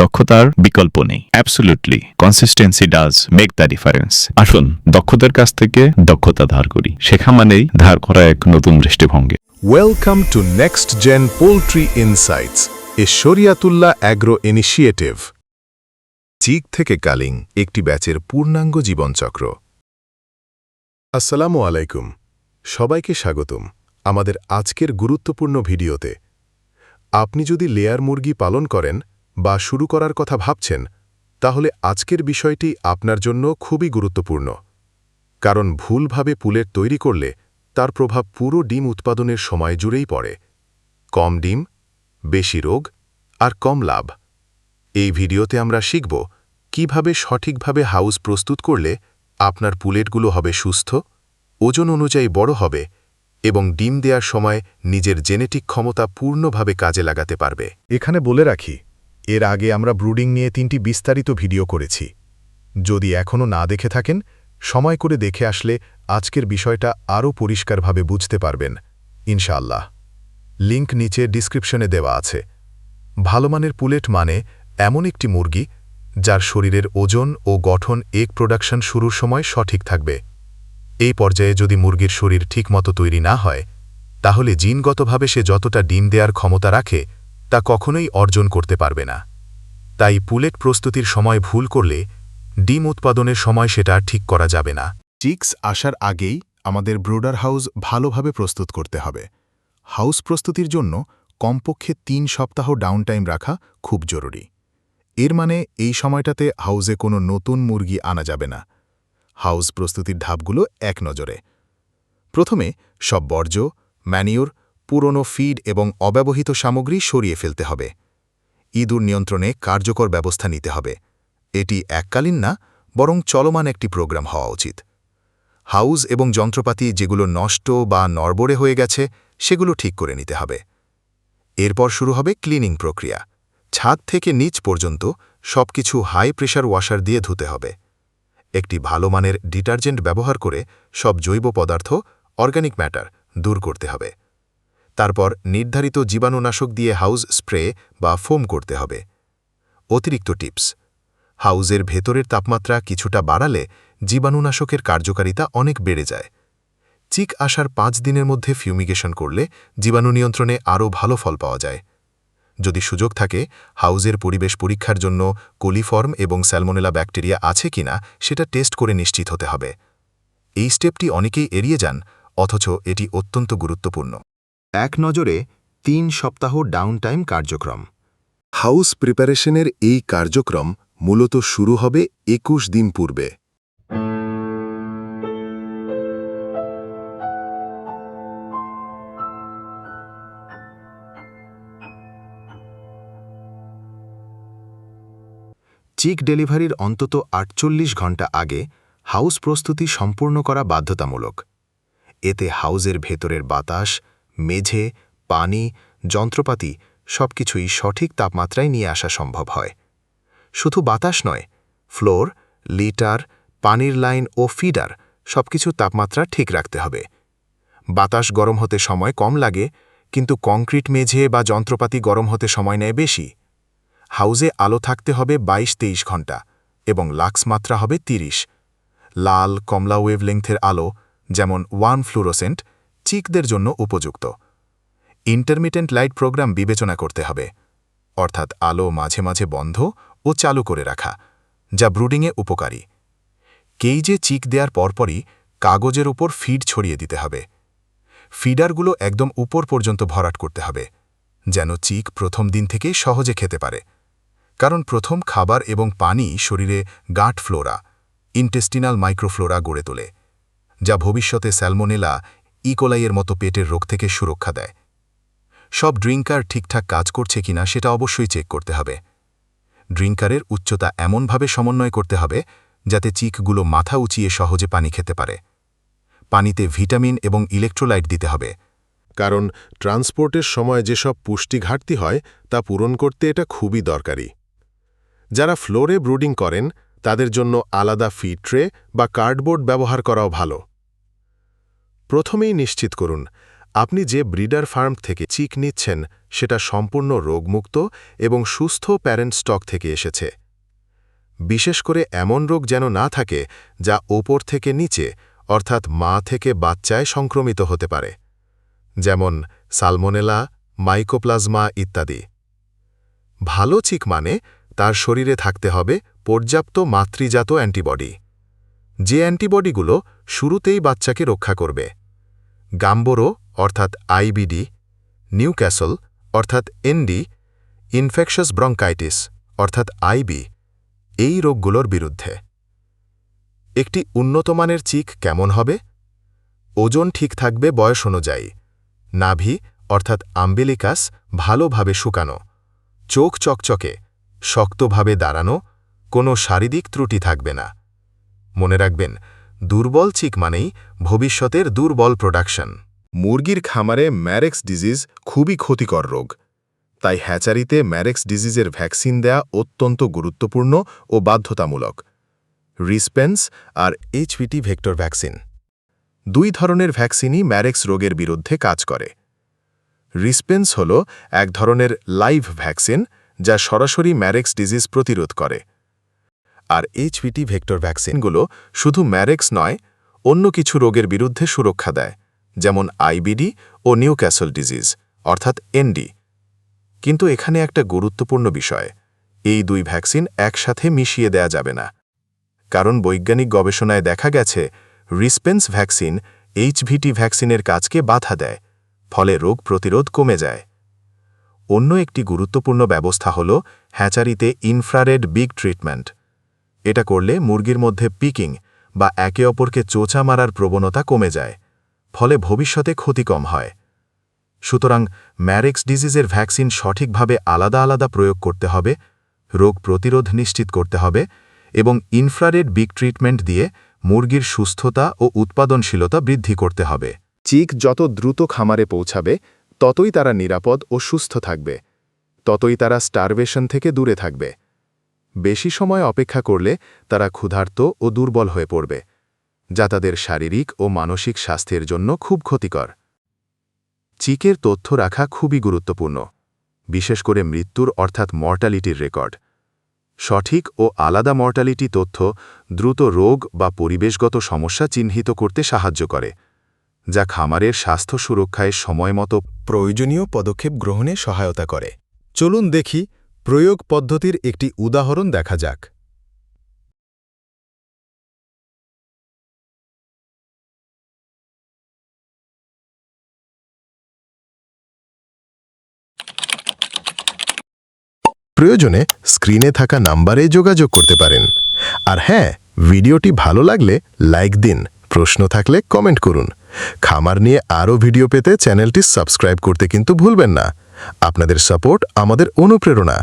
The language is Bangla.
দক্ষতার বিকল্প নেই। Absolutely consistency does make the difference আসুন দক্ষতার কাছ থেকে দক্ষতা ধার করি। শেখা মানেই ধার করা এক নতুন দৃষ্টিভঙ্গি। Welcome to Next Gen Poultry Insights, a Shariatullah Agro Initiative. চিক থেকে কালিং একটি ব্যাচের পূর্ণাঙ্গ জীবনচক্র। আসসালামু আলাইকুম। সবাইকে স্বাগতম আমাদের আজকের গুরুত্বপূর্ণ ভিডিওতে। আপনি যদি লেয়ার মুরগি পালন করেন বা শুরু করার কথা ভাবছেন, তাহলে আজকের বিষয়টি আপনার জন্য খুবই গুরুত্বপূর্ণ। কারণ ভুলভাবে পুলেট তৈরি করলে তার প্রভাব পুরো ডিম উৎপাদনের সময় জুড়েই পড়ে। কম ডিম, বেশি রোগ আর কম লাভ। এই ভিডিওতে আমরা শিখব কীভাবে সঠিকভাবে হাউস প্রস্তুত করলে আপনার পুলেটগুলো হবে সুস্থ, ওজন অনুযায়ী বড় হবে এবং ডিম দেওয়ার সময় নিজের জেনেটিক ক্ষমতা পূর্ণভাবে কাজে লাগাতে পারবে। এখানে বলে রাখি এর আগে আমরা ব্রুডিং নিয়ে তিনটি বিস্তারিত ভিডিও করেছি। যদি এখনও না দেখে থাকেন, সময় করে দেখে আসলে আজকের বিষয়টা আরও পরিষ্কারভাবে বুঝতে পারবেন। ইনশাআল্লাহ। লিংক নিচে ডিসক্রিপশনে দেওয়া আছে। ভালো মানের পুলেট মানে এমন একটি মুরগি যার শরীরের ওজন ও গঠন এক প্রোডাকশন শুরুর সময় সঠিক থাকবে। এই পর্যায়ে যদি মুরগির শরীর ঠিকমতো তৈরি না হয়, তাহলে জিনগতভাবে সে যতটা ডিম দেওয়ার ক্ষমতা রাখে তা কখনোই অর্জন করতে পারবে না। তাই পুলেট প্রস্তুতির সময় ভুল করলে ডিম উৎপাদনের সময় সেটা ঠিক করা যাবে না। চিক্স আসার আগেই আমাদের ব্রোডার হাউস ভালোভাবে প্রস্তুত করতে হবে। হাউস প্রস্তুতির জন্য কমপক্ষে তিন সপ্তাহ ডাউনটাইম রাখা খুব জরুরি। এর মানে এই সময়টাতে হাউসে কোনো নতুন মুরগি আনা যাবে না। হাউস প্রস্তুতির ধাপগুলো এক নজরে। প্রথমে সব বর্জ্য, ম্যানিওর পুরনো ফিড এবং অব্যবহৃত সামগ্রী সরিয়ে ফেলতে হবে। ইঁদুর নিয়ন্ত্রণে কার্যকর ব্যবস্থা নিতে হবে। এটি এককালীন না, বরং চলমান একটি প্রোগ্রাম হওয়া উচিত। হাউস এবং যন্ত্রপাতি যেগুলো নষ্ট বা নড়বড়ে হয়ে গেছে, সেগুলো ঠিক করে নিতে হবে। এরপর শুরু হবে ক্লিনিং প্রক্রিয়া। ছাদ থেকে নিচ পর্যন্ত সবকিছু হাই প্রেশার ওয়াশার দিয়ে ধুতে হবে। একটি ভালো মানের ডিটারজেন্ট ব্যবহার করে সব জৈব পদার্থ, অর্গানিক ম্যাটার, দূর করতে হবে। তারপর নির্ধারিত জীবাণুনাশক দিয়ে হাউস স্প্রে বা ফোম করতে হবে। অতিরিক্ত টিপস, হাউজের ভেতরের তাপমাত্রা কিছুটা বাড়ালে জীবাণুনাশকের কার্যকারিতা অনেক বেড়ে যায়। চিক আসার পাঁচ দিনের মধ্যে ফিউমিগেশন করলে জীবাণু নিয়ন্ত্রণে আরও ভালো ফল পাওয়া যায়। যদি সুযোগ থাকে, হাউজের পরিবেশ পরীক্ষার জন্য কোলিফর্ম এবং স্যালমোনেলা ব্যাকটেরিয়া আছে কিনা সেটা টেস্ট করে নিশ্চিত হতে হবে। এই স্টেপটি অনেকেই এড়িয়ে যান, অথচ এটি অত্যন্ত গুরুত্বপূর্ণ। এক নজরে তিন সপ্তাহ ডাউনটাইম কার্যক্রম। হাউস প্রিপারেশনের এই কার্যক্রম মূলত শুরু হবে একুশ দিন পূর্বে। চিক ডেলিভারির অন্তত আটচল্লিশ ঘণ্টা আগে হাউস প্রস্তুতি সম্পূর্ণ করা বাধ্যতামূলক। এতে হাউজের ভেতরের বাতাস মেঝে, পানি, যন্ত্রপাতি সবকিছুই সঠিক তাপমাত্রায় নিয়ে আসা সম্ভব হয়। শুধু বাতাস নয়, ফ্লোর, লিটার, পানির লাইন ও ফিডার সবকিছু তাপমাত্রা ঠিক রাখতে হবে। বাতাস গরম হতে সময় কম লাগে, কিন্তু কংক্রিট মেঝে বা যন্ত্রপাতি গরম হতে সময় নেয় বেশি। হাউজে আলো থাকতে হবে বাইশ তেইশ ঘণ্টা এবং লাক্স মাত্রা হবে ৩০ লাল কমলা ওয়েভলেংথের আলো, যেমন ওয়ান ফ্লুরোসেন্ট চিকদের জন্য উপযুক্ত। ইন্টারমিটেন্ট লাইট প্রোগ্রাম বিবেচনা করতে হবে, অর্থাৎ আলো মাঝে মাঝে বন্ধ ও চালু করে রাখা, যা ব্রুডিংয়ে উপকারী। কেইজে চিক দেওয়ার পরপরই কাগজের উপর ফিড ছড়িয়ে দিতে হবে। ফিডারগুলো একদম উপর পর্যন্ত ভরাট করতে হবে, যেন চিক প্রথম দিন থেকেই সহজে খেতে পারে। কারণ প্রথম খাবার এবং পানি শরীরে গাঁট ফ্লোরা, ইন্টেস্টিনাল মাইক্রোফ্লোরা গড়ে তোলে, যা ভবিষ্যতে স্যালমোনেলা ইকোলাইয়ের মতো পেটের রোগ থেকে সুরক্ষা দেয়। সব ড্রিঙ্কার ঠিকঠাক কাজ করছে কিনা সেটা অবশ্যই চেক করতে হবে। ড্রিঙ্কারের উচ্চতা এমনভাবে সমন্বয় করতে হবে যাতে চিকগুলো মাথা উঁচিয়ে সহজে পানি খেতে পারে। পানিতে ভিটামিন এবং ইলেকট্রোলাইট দিতে হবে। কারণ ট্রান্সপোর্টের সময় যেসব পুষ্টি ঘাটতি হয়, তা পূরণ করতে এটা খুবই দরকারি। যারা ফ্লোরে ব্রুডিং করেন, তাদের জন্য আলাদা ফিড ট্রে বা কার্ডবোর্ড ব্যবহার করাও ভালো। প্রথমেই নিশ্চিত করুন, আপনি যে ব্রিডার ফার্ম থেকে চিক নিচ্ছেন, সেটা সম্পূর্ণ রোগমুক্ত এবং সুস্থ প্যারেন্ট স্টক থেকে এসেছে। বিশেষ করে এমন রোগ যেন না থাকে, যা ওপর থেকে নিচে, অর্থাৎ মা থেকে বাচ্চায় সংক্রমিত হতে পারে। যেমন সালমোনেলা, মাইকোপ্লাজমা ইত্যাদি। ভালো চিক মানে তার শরীরে থাকতে হবে পর্যাপ্ত মাতৃজাত অ্যান্টিবডি। যে অ্যান্টিবডিগুলো শুরুতেই বাচ্চাকে রক্ষা করবে। গাম্বোরো, অর্থাৎ আইবিডি, নিউক্যাসল, অর্থাৎ এনডি, ইনফেকশাস ব্রঙ্কাইটিস, অর্থাৎ আইবি, এই রোগগুলোর বিরুদ্ধে। একটি উন্নতমানের চিক কেমন হবে? ওজন ঠিক থাকবে বয়স অনুযায়ী। নাভি, অর্থাৎ আম্বেলিকাস, ভালোভাবে শুকানো। চোখ চকচকে, শক্তভাবে দাঁড়ানো, কোনো শারীরিক ত্রুটি থাকবে না। মনে রাখবেন দুর্বল চিক মানেই ভবিষ্যতের দুর্বল প্রোডাকশন। মুরগির খামারে ম্যারেক্স ডিজিজ খুবই ক্ষতিকর রোগ। তাই হ্যাচারিতে ম্যারেক্স ডিজিজের ভ্যাকসিন দেয়া অত্যন্ত গুরুত্বপূর্ণ ও বাধ্যতামূলক। রিসপেন্স আর এইচভিটি ভেক্টর ভ্যাকসিন। দুই ধরনের ভ্যাকসিনই ম্যারেক্স রোগের বিরুদ্ধে কাজ করে। রিসপেন্স হল এক ধরনের লাইভ ভ্যাকসিন যা সরাসরি ম্যারেক্স ডিজিজ প্রতিরোধ করে। আর এইচভিটি ভেক্টর ভ্যাকসিনগুলো শুধু ম্যারেক্স নয়, অন্য কিছু রোগের বিরুদ্ধে সুরক্ষা দেয়, যেমন আইবিডি ও নিউক্যাসল ডিজিজ অর্থাৎ এনডি কিন্তু এখানে একটা গুরুত্বপূর্ণ বিষয়, এই দুই ভ্যাকসিন একসাথে মিশিয়ে দেয়া যাবে না। কারণ বৈজ্ঞানিক গবেষণায় দেখা গেছে রিসপেন্স ভ্যাকসিন এইচভিটি ভ্যাকসিনের কাজকে বাধা দেয়, ফলে রোগ প্রতিরোধ কমে যায়। অন্য একটি গুরুত্বপূর্ণ ব্যবস্থা হল হ্যাচারিতে ইনফ্রারেড বিগ ট্রিটমেন্ট এটা করলে মুরগির মধ্যে পিকিং বা একে অপরকে চোচা মারার প্রবণতা কমে যায়, ফলে ভবিষ্যতে ক্ষতি কম হয়। সুতরাং ম্যারেক্স ডিজিজের ভ্যাকসিন সঠিকভাবে আলাদা আলাদা প্রয়োগ করতে হবে, রোগ প্রতিরোধ নিশ্চিত করতে হবে এবং ইনফ্রারেড বিগ ট্রিটমেন্ট দিয়ে মুরগির সুস্থতা ও উৎপাদনশীলতা বৃদ্ধি করতে হবে। চিক যত দ্রুত খামারে পৌঁছাবে, ততই তারা নিরাপদ ও সুস্থ থাকবে, ততই তারা স্টারভেশন থেকে দূরে থাকবে। বেশি সময় অপেক্ষা করলে তারা ক্ষুধার্ত ও দুর্বল হয়ে পড়বে, যা তাদের শারীরিক ও মানসিক স্বাস্থ্যের জন্য খুব ক্ষতিকর। চিকের তথ্য রাখা খুবই গুরুত্বপূর্ণ, বিশেষ করে মৃত্যুর অর্থাৎ মর্টালিটির রেকর্ড। সঠিক ও আলাদা মর্টালিটি তথ্য দ্রুত রোগ বা পরিবেশগত সমস্যা চিহ্নিত করতে সাহায্য করে, যা খামারের স্বাস্থ্য সুরক্ষায় সময়মতো প্রয়োজনীয় পদক্ষেপ গ্রহণে সহায়তা করে। চলুন দেখি প্রয়োগ পদ্ধতির একটি উদাহরণ দেখা যাক। প্রয়োজনে স্ক্রিনে থাকা নাম্বারে যোগাযোগ করতে পারেন। আর হ্যাঁ ভিডিওটি ভালো লাগলে লাইক দিন, প্রশ্ন থাকলে কমেন্ট করুন। খামার নিয়ে আরও ভিডিও পেতে চ্যানেলটি সাবস্ক্রাইব করতে কিন্তু ভুলবেন না। আপনাদের সাপোর্ট আমাদের অনুপ্রেরণা।